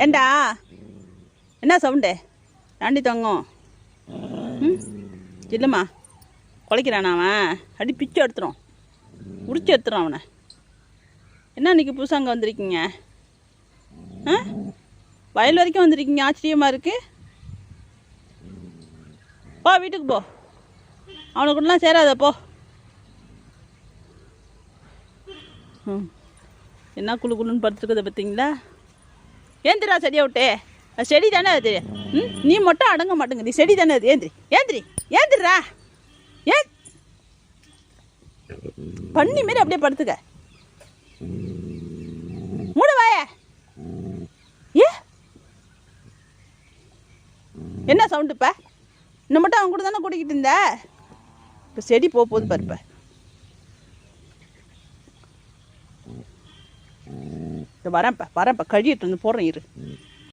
ஏண்டா? என்ன சவுண்டு? தாண்டி தங்கம். ம்? இல்லைம்மா. குலைக்கிறானா அவன்? அடி பிச்சு எடுத்துரும். உரிச்சு எடுத்துரும் அவனை. என்ன இன்றைக்கி புதுசாக அங்கே வந்திருக்கீங்க? ஆ? வயல் வரைக்கும் வந்திருக்கீங்க. ஆச்சரியமாக இருக்குது போ வீட்டுக்கு போ. அவனுக்குலாம் சேராத போ. ம். என்ன குளு குளுன்னு படுத்துருக்கதை பார்த்தீங்களா ஏந்திரா செடியை விட்டே. அது செடி தானே அது? ம்? நீ மட்டும் அடங்க மாட்டேங்குது செடி தானே அது? ஏந்திரி. ஏந்திரி. ஏந்திரா. ஏன்? பண்ணி மாரி அப்படியே படுத்துக்க. மூட வாய. ஏ? என்ன சவுண்டு இப்போ? இன்னும் மட்டும் அவங்க கூட தானே கூட்டிக்கிட்டு இருந்த? இப்போ செடி போக போகுது பாருப்ப இந்த வரேன்ப்பா வரேன்ப்பா கழியிட்டு வந்து போடுறேன் இரு.